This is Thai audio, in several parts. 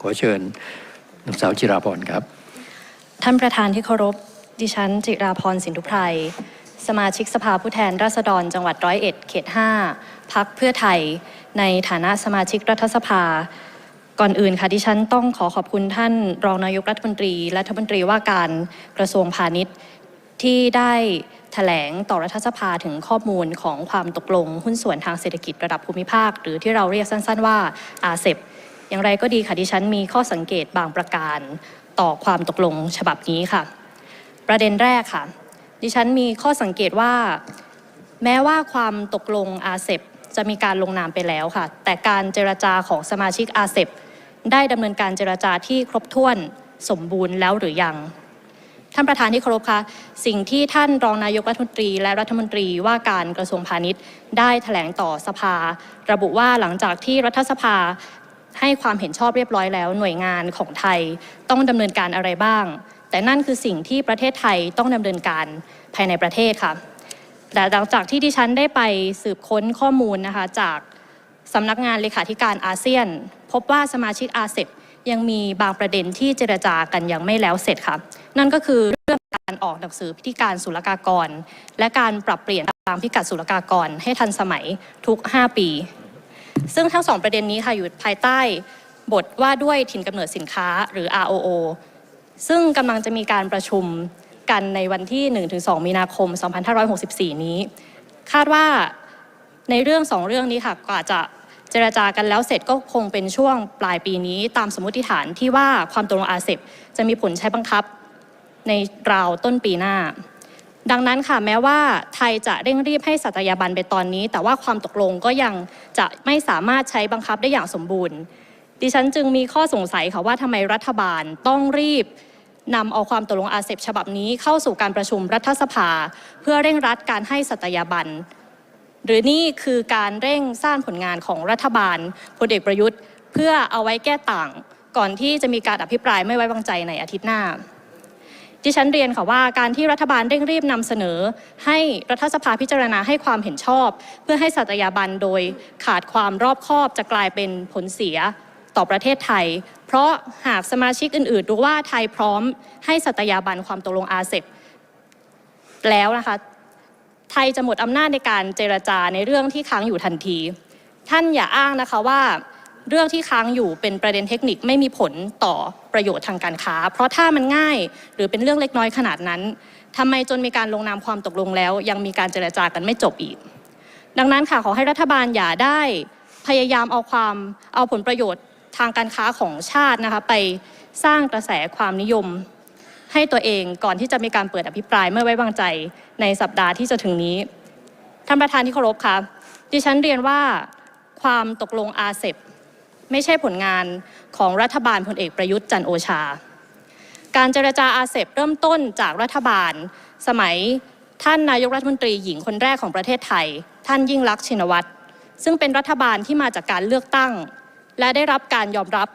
ขอเชิญนางสาวจิราพรครับ ท่านประธานที่เคารพ ดิฉันจิราพรสินทุไพรสมาชิกสภาผู้แทนราษฎรจังหวัดร้อยเอ็ดเขต 5พักเพื่อไทย ในฐานะสมาชิกรัฐสภา ก่อนอื่นค่ะดิฉันต้องขอขอบคุณท่านรองนายกรัฐมนตรีและรัฐมนตรีว่าการกระทรวงพาณิชย์ ที่ได้แถลงต่อรัฐสภาถึงข้อมูลของความตกลง หุ้นส่วนทางเศรษฐกิจระดับภูมิภาค หรือที่เราเรียกสั้น ๆ ว่าอาเซบ อย่างไรก็ดีค่ะดิฉันมีข้อสังเกตบางประการต่อความตกลงฉบับนี้ค่ะ ประเด็นแรกค่ะ ดิฉันมีข้อสังเกตว่า แม้ว่าความตกลงอาเซบจะมีการลงนามไปแล้วค่ะ แต่การเจรจาของสมาชิกอาเซบได้ดำเนินการเจรจาที่ครบถ้วนสมบูรณ์แล้วหรือยัง ท่านประธานที่เคารพคะสิ่งที่ท่านรองนายกรัฐมนตรี และรัฐมนตรีว่าการกระทรวงพาณิชย์ ได้แถลงต่อสภา ระบุว่าหลังจากที่รัฐสภา ให้ความเห็นชอบเรียบร้อยแล้ว หน่วยงานของไทยต้องดำเนินการอะไรบ้าง แต่นั่นคือสิ่งที่ประเทศไทยต้องดำเนินการภายในประเทศค่ะแต่หลังจากที่ดิฉันได้ไปสืบค้นข้อมูลนะคะจากสำนักงานเลขาธิการอาเซียน พบว่าสมาชิกอาเซบยังมีบางประเด็นที่เจรจากันยังไม่แล้วเสร็จค่ะ นั่นก็คือเรื่องการออกหนังสือพิธีการศุลกากร และการปรับเปลี่ยนตามพิกัดศุลกากรให้ทันสมัยทุก 5 ปี ซึ่งทั้งสองประเด็นนี้ค่ะอยู่ภายใต้บทว่าด้วยถิ่นกำเนิดสินค้าหรือ ROO ซึ่งกำลังจะมีการประชุมกันในวันที่ 1-2 มีนาคม 2564 นี้ คาดว่าในเรื่องสองเรื่องนี้ค่ะกว่าจะเจรจากันแล้วเสร็จก็คงเป็นช่วงปลายปีนี้ ตามสมมติฐานที่ว่าความตกลงอาเซบจะมีผลใช้บังคับในราวต้นปีหน้า ดังนั้นค่ะแม้ว่าไทยจะเร่งรีบให้สัตยาบันไปตอนนี้ แต่ว่าความตกลงก็ยังจะไม่สามารถใช้บังคับได้อย่างสมบูรณ์ ดิฉันจึงมีข้อสงสัยค่ะว่าทำไมรัฐบาลต้องรีบนำเอาความตกลงอาเซบฉบับนี้เข้าสู่การประชุมรัฐสภา เพื่อเร่งรัดการให้สัตยาบันหรือนี่คือการเร่งสร้างผลงานของรัฐบาลพลเอกประยุทธ์ เพื่อเอาไว้แก้ต่าง ก่อนที่จะมีการอภิปรายไม่ไว้วางใจในอาทิตย์หน้า ดิฉันเรียนค่ะว่าการที่รัฐบาลเร่งรีบนำเสนอ ให้รัฐสภาพิจารณาให้ความเห็นชอบ เพื่อให้สัตยาบันโดยขาดความรอบคอบจะกลายเป็นผลเสียต่อประเทศไทย เพราะหากสมาชิกอื่นๆรู้ว่าไทยพร้อมให้สัตยาบันความตกลงอาเซบแล้วนะคะไทยจะหมดอำนาจในการเจรจาในเรื่องที่ค้างอยู่ทันที ท่านอย่าอ้างนะคะว่า เรื่องที่ค้างอยู่เป็นประเด็นเทคนิคไม่มีผลต่อประโยชน์ทางการค้า เพราะถ้ามันง่ายหรือเป็นเรื่องเล็กน้อยขนาดนั้นทำไมจนมีการลงนามความตกลงแล้ว ยังมีการเจรจากันไม่จบอีก ดังนั้นค่ะขอให้รัฐบาลอย่าได้พยายามเอาความเอาผลประโยชน์ทางการค้าของชาตินะคะไปสร้างกระแสความนิยมให้ตัวเองก่อนที่จะมีการเปิดอภิปรายไม่ไว้วางใจในสัปดาห์ที่จะถึงนี้ ท่านประธานที่เคารพค่ะดิฉันเรียนว่าความตกลงอาเซบ ไม่ใช่ผลงานของรัฐบาลพลเอกประยุทธ์จันโอชา การเจรจาอาเซบเริ่มต้นจากรัฐบาล สมัยท่านนายกรัฐมนตรีหญิงคนแรกของประเทศไทย ท่านยิ่งลักษณ์ชินวัตรซึ่งเป็นรัฐบาลที่มาจากการเลือกตั้ง และได้รับการยอมรับ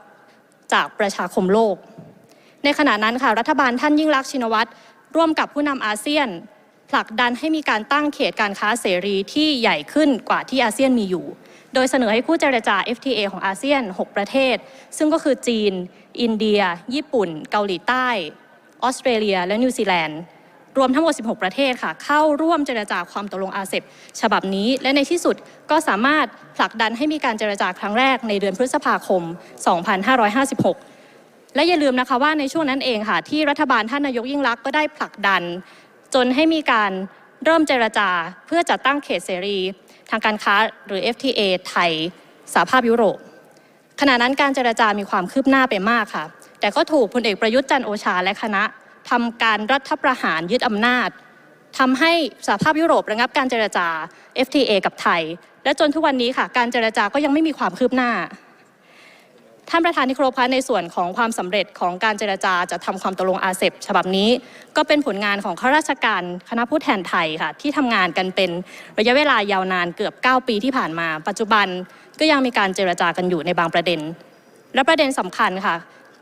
จากประชาคมโลก ในขณะนั้นค่ะรัฐบาลท่านยิ่งลักษณ์ชินวัตรร่วมกับผู้นำอาเซียน ผลักดันให้มีการตั้งเขตการค้าเสรีที่ใหญ่ขึ้นกว่าที่อาเซียนมีอยู่ โดยเสนอให้คู่เจรจา FTA ของอาเซียน 6 ประเทศ ซึ่งก็คือจีน อินเดีย ญี่ปุ่น เกาหลีใต้ ออสเตรเลีย และนิวซีแลนด์ รวมทั้งหมด 16 ประเทศค่ะ เข้าร่วมเจรจาความตกลงอาเซบฉบับนี้ และในที่สุดก็สามารถผลักดันให้มีการเจรจาครั้งแรกในเดือนพฤษภาคม 2556และอย่าลืมนะคะว่าในช่วงนั้นเองค่ะที่รัฐบาลท่านนายกยิ่งลักษณ์ก็ได้ผลักดัน จนให้มีการ เริ่มเจรจาเพื่อจัดตั้งเขตเสรี ทางการค้าหรือ FTA ไทยสหภาพยุโรปขณะนั้นการเจรจามีความคืบหน้าไปมากค่ะ แต่ก็ถูกพลเอกประยุทธ์จันโอชาและคณะทำการรัฐประหารยึดอำนาจทำให้สหภาพยุโรประงับการเจรจา FTA กับไทย และจนทุกวันนี้ค่ะ การเจรจาก็ยังไม่มีความคืบหน้า ท่านประธานที่ครพคะในส่วนของความสำเร็จของการเจรจาจะทำความตกลงอาเซบฉบับนี้ ก็เป็นผลงานของข้าราชการคณะผู้แทนไทยค่ะที่ทำงานกันเป็นระยะเวลายาวนานเกือบ 9 ปีที่ผ่านมา ปัจจุบันก็ยังมีการเจรจากันอยู่ในบางประเด็น และประเด็นสำคัญค่ะ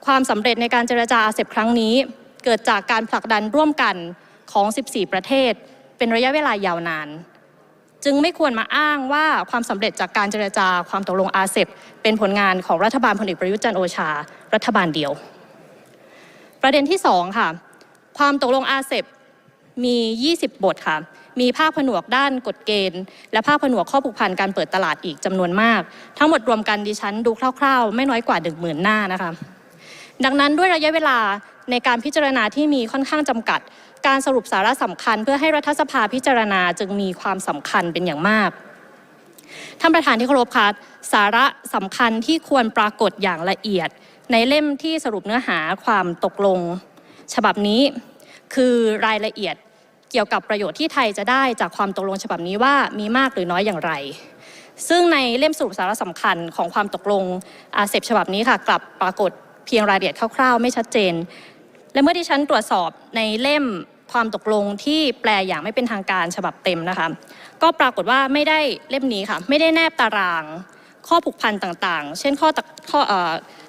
ความสำเร็จในการเจรจาอาเซบครั้งนี้ เกิดจากการผลักดันร่วมกันของ 14 ประเทศ เป็นระยะเวลายาวนาน จึงไม่ควรมาอ้างว่าความสำเร็จจากการเจรจาความตกลงอาเซบเป็นผลงานของรัฐบาลพลเอกประยุทธ์จันโอชา รัฐบาลเดียว ประเด็นที่สองค่ะความตกลงอาเซบมี 20 บทค่ะ มีภาคผนวกด้านกฎเกณฑ์ และภาคผนวกข้อผูกพันการเปิดตลาดอีกจำนวนมาก ทั้งหมดรวมกันดิฉันดูคร่าวๆ ไม่น้อยกว่า 1 0,000 หน้านะคะ ดังนั้นด้วยระยะเวลาในการพิจารณาที่มีค่อนข้างจำกัด การสรุปสาระสำคัญ เพื่อให้รัฐสภาพิจารณาจึงมีความสำคัญเป็นอย่างมากท่านประธานที่เคารพคะสาระสำคัญที่ควรปรากฏอย่างละเอียด ในเล่มที่สรุปเนื้อหาความตกลง ฉบับนี้คือรายละเอียดเกี่ยวกับประโยชน์ที่ไทยจะได้จากความตกลงฉบับนี้ว่ามีมากหรือน้อยอย่างไร ซึ่งในเล่มสรุปสาระสำคัญของความตกลงอาเซบฉบับนี้ค่ะ กลับปรากฏเพียงรายละเอียดคร่าวๆ ไม่ชัดเจน และเมื่อที่ฉันตรวจสอบในเล่มความตกลงที่แปลอย่างไม่เป็นทางการฉบับเต็มนะคะ ก็ปรากฏว่าไม่ได้เล่มนี้ค่ะ ไม่ได้แนบตารางข้อผูกพันต่างๆ เช่นข้อตะข้ออ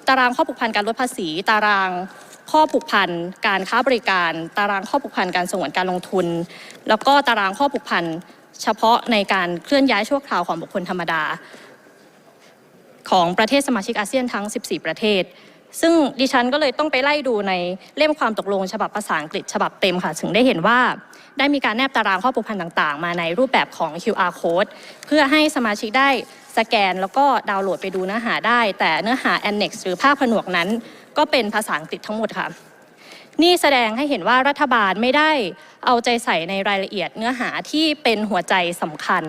ตารางข้อผูกพันการลดภาษี ตารางข้อผูกพันการค้าบริการ ตารางข้อผูกพันการสงวนการลงทุน แล้วก็ตารางข้อผูกพันเฉพาะในการเคลื่อนย้ายชั่วคราวของบุคคลธรรมดา ของประเทศสมาชิกอาเซียนทั้ง 14 ประเทศ ซึ่งดิฉันก็เลยต้องไปไล่ดูในเล่มความตกลง ฉบับภาษาอังกฤษฉบับเต็มค่ะ ถึงได้เห็นว่าได้มีการแนบตารางข้อผูกพันต่างๆ มาในรูปแบบของ QR code เพื่อให้สมาชิกได้สแกนแล้วก็ดาวน์โหลดไปดูเนื้อหาได้ แต่เนื้อหา annex หรือภาคผนวกนั้น ก็เป็นภาษาอังกฤษทั้งหมดค่ะ นี่แสดงให้เห็นว่ารัฐบาลไม่ได้เอาใจใส่ในรายละเอียดเนื้อหาที่เป็นหัวใจสำคัญ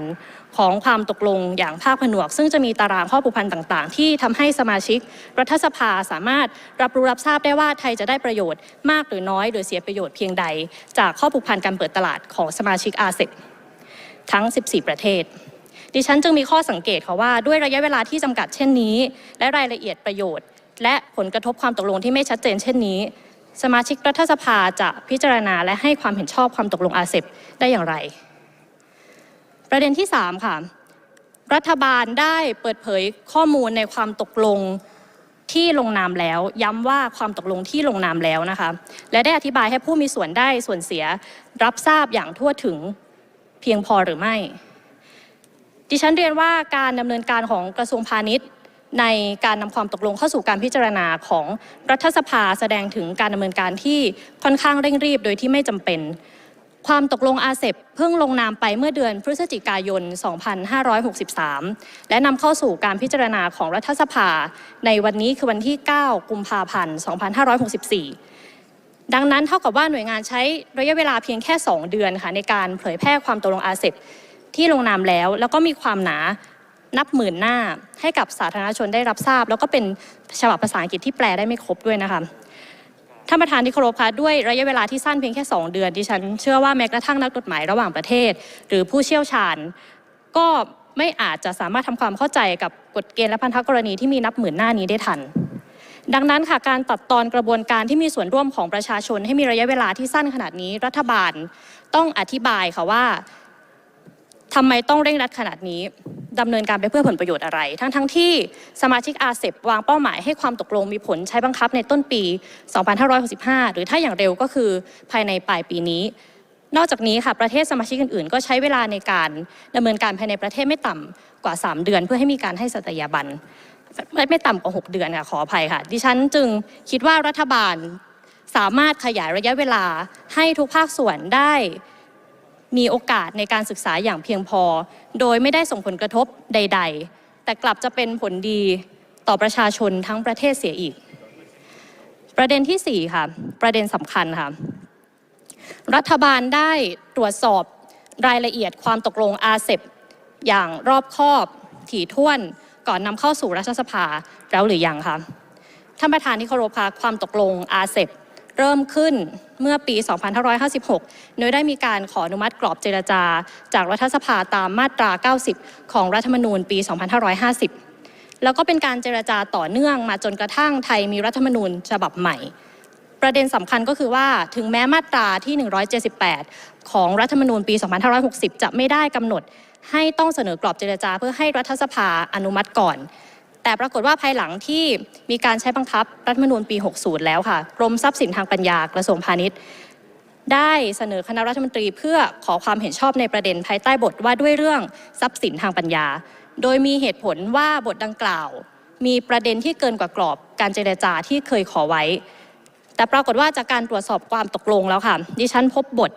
ของความตกลงอย่างภาคผนวก ซึ่งจะมีตารางข้อผูกพันต่างๆ ที่ทำให้สมาชิกรัฐสภาสามารถรับรู้รับทราบได้ว่าไทยจะได้ประโยชน์มากหรือน้อย หรือเสียประโยชน์เพียงใด จากข้อผูกพันการเปิดตลาดของสมาชิกอาเซียนทั้ง 14 ประเทศดิฉันจึงมีข้อสังเกตค่ะว่าด้วยระยะเวลาที่จำกัดเช่นนี้ และรายละเอียดประโยชน์ และผลกระทบความตกลงที่ไม่ชัดเจนเช่นนี้ สมาชิกรัฐสภาจะพิจารณาและให้ความเห็นชอบความตกลงอาเซบได้อย่างไร ประเด็นที่ 3 ค่ะ รัฐบาลได้เปิดเผยข้อมูลในความตกลงที่ลงนามแล้ว ย้ำว่าความตกลงที่ลงนามแล้วนะคะ และได้อธิบายให้ผู้มีส่วนได้ส่วนเสียรับทราบอย่างทั่วถึงเพียงพอหรือไม่ ดิฉันเรียนว่าการดำเนินการของกระทรวงพาณิชย์ ในการนำความตกลงเข้าสู่การพิจารณาของรัฐสภาแสดงถึงการดำเนินการที่ค่อนข้างเร่งรีบโดยที่ไม่จำเป็น ความตกลงอาเซบเพิ่งลงนามไปเมื่อเดือนพฤศจิกายน 2563 และนำเข้าสู่การพิจารณาของรัฐสภา ในวันนี้คือวันที่ 9 กุมภาพันธ์ 2564 ดังนั้นเท่ากับว่าหน่วยงานใช้ระยะเวลาเพียงแค่ 2 เดือนค่ะในการเผยแพร่ความตกลงอาเซบที่ลงนามแล้ว แล้วก็มีความหนานับหมื่นหน้าให้กับสาธารณชนได้รับทราบ แล้วก็เป็นฉบับภาษาอังกฤษที่แปลได้ไม่ครบด้วยนะคะ ท่านประธานที่เคารพคะด้วยระยะเวลาที่สั้นเพียงแค่ 2 เดือนดิฉันเชื่อว่าแม้กระทั่งนักกฎหมายระหว่างประเทศ หรือผู้เชี่ยวชาญ ก็ไม่อาจจะสามารถทำความเข้าใจกับกฎเกณฑ์และพันธกรณีที่มีนับหมื่นหน้านี้ได้ทัน ดังนั้นค่ะการตัดตอนกระบวนการที่มีส่วนร่วมของประชาชน ให้มีระยะเวลาที่สั้นขนาดนี้ รัฐบาลต้องอธิบายค่ะว่า ทำไมต้องเร่งรัดขนาดนี้ดำเนินการไปเพื่อผลประโยชน์อะไร ทั้งทั้งที่สมาชิกอาเซบวางเป้าหมายให้ความตกลงมีผลใช้บังคับในต้นปี 2565 หรือถ้าอย่างเร็วก็คือภายในปลายปีนี้ นอกจากนี้ค่ะประเทศสมาชิกอื่นๆ ก็ใช้เวลาในการดำเนินการภายในประเทศไม่ต่ำกว่า 3 เดือน เพื่อให้มีการให้สัตยาบันไม่ไม่ต่ำกว่า 6 เดือนค่ะขออภัยค่ะ ดิฉันจึงคิดว่ารัฐบาลสามารถขยายระยะเวลาให้ทุกภาคส่วนได้ มีโอกาสในการศึกษาอย่างเพียงพอ โดยไม่ได้ส่งผลกระทบใด ๆ แต่กลับจะเป็นผลดีต่อประชาชนทั้งประเทศเสียอีก ประเด็นที่ 4 ค่ะ ประเด็นสำคัญค่ะ รัฐบาลได้ตรวจสอบรายละเอียดความตกลงอาเซบอย่างรอบคอบ ถี่ถ้วนก่อนนำเข้าสู่รัฐสภาแล้วหรือยังคะท่านประธานที่เคารพคะความตกลงอาเซบ เริ่มขึ้นเมื่อปี 2556 โดยได้มีการขออนุมัติกรอบเจรจา จากรัฐสภาตามมาตรา 90 ของรัฐธรรมนูญปี 2550 แล้วก็เป็นการเจรจาต่อเนื่องมาจนกระทั่งไทยมีรัฐธรรมนูญฉบับใหม่ ประเด็นสำคัญก็คือว่าถึงแม้มาตราที่ 178 ของรัฐธรรมนูญปี 2560 จะไม่ได้กำหนดให้ต้องเสนอกรอบเจรจาเพื่อให้รัฐสภาอนุมัติก่อน แต่ปรากฏว่าภายหลังที่มีการใช้บังคับรัฐมนูญปี 60 แล้วค่ะ กรมทรัพย์สินทางปัญญากระทรวงพาณิชย์ ได้เสนอคณะรัฐมนตรีเพื่อขอความเห็นชอบในประเด็นภายใต้บทว่าด้วยเรื่องทรัพย์สินทางปัญญา โดยมีเหตุผลว่าบทดังกล่าว มีประเด็นที่เกินกว่ากรอบการเจรจาที่เคยขอไว้ แต่ปรากฏว่าจากการตรวจสอบความตกลงแล้วค่ะ ดิฉันพบบท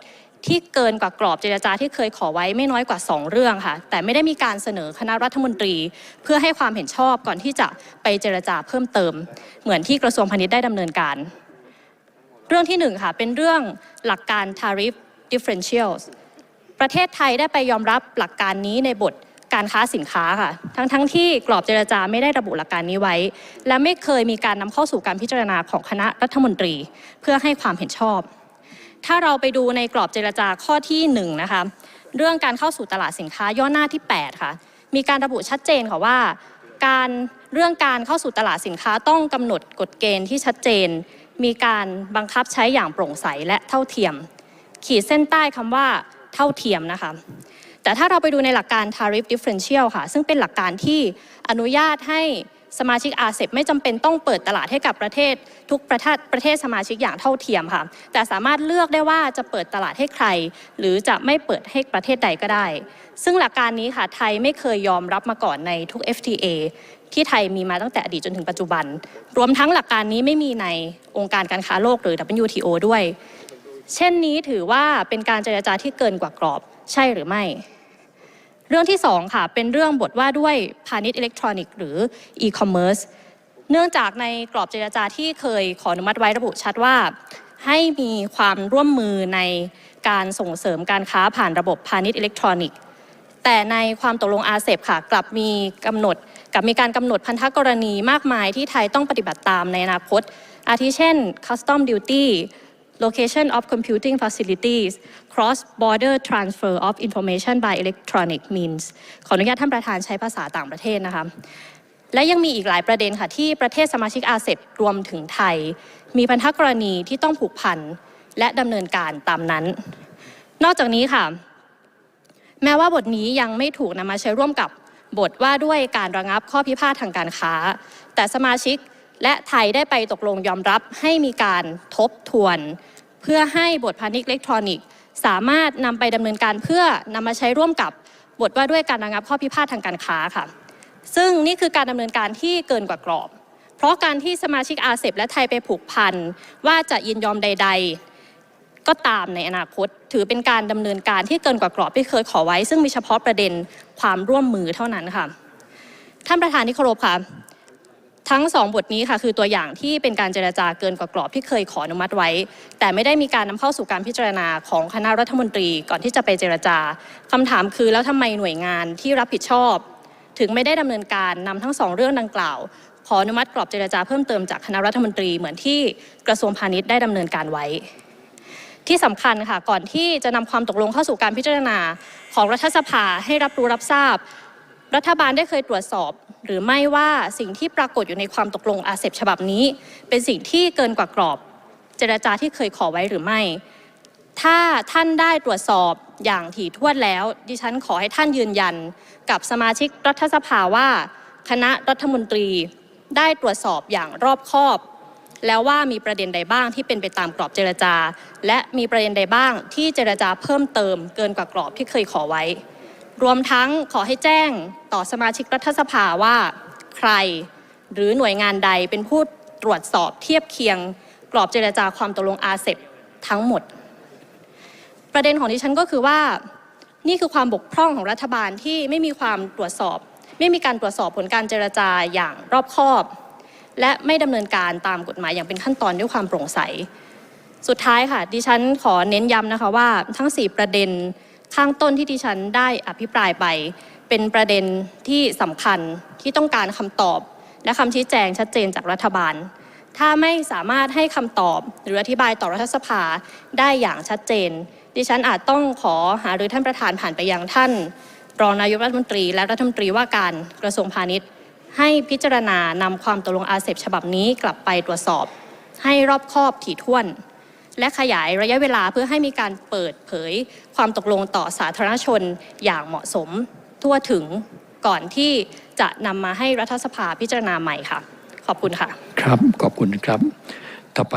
ที่เกินกว่ากรอบเจรจาที่เคยขอไว้ไม่น้อยกว่า 2 เรื่องค่ะ แต่ไม่ได้มีการเสนอคณะรัฐมนตรี เพื่อให้ความเห็นชอบก่อนที่จะไปเจรจาเพิ่มเติม เหมือนที่กระทรวงพาณิชย์ได้ดำเนินการ เรื่องที่หนึ่งค่ะเป็นเรื่องหลักการ tariff differentials ประเทศไทยได้ไปยอมรับหลักการนี้ในบทการค้าสินค้าค่ะ ทั้งทั้งที่กรอบเจรจาไม่ได้ระบุหลักการนี้ไว้ และไม่เคยมีการนำเข้าสู่การพิจารณาของคณะรัฐมนตรี เพื่อให้ความเห็นชอบ ถ้าเราไปดูในกรอบเจรจาข้อที่1นงนะคะเรื่องการเข้าสู่ตลาดสินค้าย่อหน้าที่ 8 ค่ะ มีการระบุชัดเจนค่ะว่า การเรื่องการเข้าสู่ตลาดสินค้าต้องกำหนดกฎเกณฑ์ที่ชัดเจน มีการบังคับใช้อย่างโปร่งใสและเท่าเทียม ขีดเส้นใต้คำว่าเท่าเทียมนะคะแต่ถ้าเราไปดูในหลักการ tariff differential ค่ะ ซึ่งเป็นหลักการที่อนุญาตให้ สมาชิกอาเซบไม่จำเป็นต้องเปิดตลาดให้กับประเทศทุกประเทศประเทศสมาชิกอย่างเท่าเทียมค่ะ แต่สามารถเลือกได้ว่าจะเปิดตลาดให้ใคร หรือจะไม่เปิดให้ประเทศใดก็ได้ ซึ่งหลักการนี้ค่ะไทยไม่เคยยอมรับมาก่อนในทุก FTA ที่ไทยมีมาตั้งแต่อดีตจนถึงปัจจุบัน รวมทั้งหลักการนี้ไม่มีในองค์การการค้าโลกหรือ WTO ด้วย เช่นนี้ถือว่าเป็นการเจรจาที่เกินกว่ากรอบใช่หรือไม่ เรื่องที่ 2 ค่ะ เป็นเรื่องบทว่าด้วยพาณิชย์อิเล็กทรอนิกส์หรือ e-commerce เนื่องจากในกรอบเจรจาที่เคยขออนุมัติไว้ระบุชัดว่า ให้มีความร่วมมือในการส่งเสริมการค้าผ่านระบบพาณิชย์อิเล็กทรอนิกส์แต่ในความตกลงอาเซบค่ะ กลับมีกำหนดกับมีการกำหนดพันธกรณีมากมายที่ไทยต้องปฏิบัติตามในอนาคต อาทิเช่น custom duty location of computing facilities cross border transfer of information by electronic means ขออนุญาตท่านประธานใช้ภาษาต่างประเทศนะคะและยังมีอีกหลายประเด็นค่ะที่ประเทศสมาชิกอาเซบรวมถึงไทย มีพันธกรณีที่ต้องผูกพันและดำเนินการตามนั้น นอกจากนี้ค่ะ แม้ว่าบทนี้ยังไม่ถูกนำมาใช้ร่วมกับบทว่าด้วยการระงับข้อพิพาททางการค้า แต่สมาชิก และไทยได้ไปตกลงยอมรับให้มีการทบทวน เพื่อให้บทพาณิชย์อิเล็กทรอนิกส์ สามารถนำไปดำเนินการเพื่อนำมาใช้ร่วมกับบทว่าด้วยการระงับข้อพิพาททางการค้าค่ะ ซึ่งนี่คือการดำเนินการที่เกินกว่ากรอบ เพราะการที่สมาชิกอาเซบและไทยไปผูกพันว่าจะยินยอมใด ๆ ก็ตามในอนาคต ถือเป็นการดำเนินการที่เกินกว่ากรอบที่เคยขอไว้ ซึ่งมีเฉพาะประเด็นความร่วมมือเท่านั้นค่ะท่านประธานที่เคารพค่ะ ทั้งสองบทนี้ค่ะคือตัวอย่างที่เป็นการเจรจาเกินกว่ากรอบที่เคยขออนุมัติไว้ แต่ไม่ได้มีการนำเข้าสู่การพิจารณาของคณะรัฐมนตรีก่อนที่จะไปเจรจาคำถามคือแล้วทำไมหน่วยงานที่รับผิดชอบ ถึงไม่ได้ดำเนินการนำทั้งสองเรื่องดังกล่าว ขออนุมัติกรอบเจรจาเพิ่มเติมจากคณะรัฐมนตรีเหมือนที่กระทรวงพาณิชย์ได้ดำเนินการไว้ ที่สำคัญค่ะก่อนที่จะนำความตกลงเข้าสู่การพิจารณาของรัฐสภาให้รับรู้รับทราบ รัฐบาลได้เคยตรวจสอบ หรือไม่ว่าสิ่งที่ปรากฏอยู่ในความตกลงอาเซบฉบับนี้ เป็นสิ่งที่เกินกว่ากรอบ เจรจาที่เคยขอไว้หรือไม่ ถ้าท่านได้ตรวจสอบอย่างถี่ถ้วนแล้ว ดิฉันขอให้ท่านยืนยัน กับสมาชิกรัฐสภาว่า คณะรัฐมนตรีได้ตรวจสอบอย่างรอบคอบ แล้วว่ามีประเด็นใดบ้างที่เป็นไปตามกรอบเจรจา และมีประเด็นใดบ้างที่เจรจาเพิ่มเติมเกินกว่ากรอบที่เคยขอไว้ รวมทั้งขอให้แจ้งต่อสมาชิกรัฐสภาว่าใครหรือหน่วยงานใดเป็นผู้ตรวจสอบเทียบเคียง กรอบเจรจาความตกลงอาเซบทั้งหมด ประเด็นของดิฉันก็คือว่า นี่คือความบกพร่องของรัฐบาลที่ไม่มีความตรวจสอบ ไม่มีการตรวจสอบผลการเจรจาอย่างรอบคอบ และไม่ดำเนินการตามกฎหมายอย่างเป็นขั้นตอนด้วยความโปร่งใส สุดท้ายค่ะ ดิฉันขอเน้นย้ำนะคะว่าทั้ง 4 ประเด็น ข้างต้นที่ดิฉันได้อภิปรายไป เป็นประเด็นที่สำคัญที่ต้องการคำตอบ และคำชี้แจงชัดเจนจากรัฐบาล ถ้าไม่สามารถให้คำตอบหรืออธิบายต่อรัฐสภาได้อย่างชัดเจน ดิฉันอาจต้องขอหารือท่านประธานผ่านไปยังท่านรองนายกรัฐมนตรี และรัฐมนตรีว่าการกระทรวงพาณิชย์ ให้พิจารณานำความตกลงอาเซบฉบับนี้กลับไปตรวจสอบ ให้รอบคอบถี่ถ้วน และขยายระยะเวลาเพื่อให้มีการเปิดเผยความตกลงต่อสาธารณชนอย่างเหมาะสมทั่วถึงก่อนที่จะนำมาให้รัฐสภาพิจารณาใหม่ค่ะ ขอบคุณค่ะ ครับ ขอบคุณครับ ต่อไป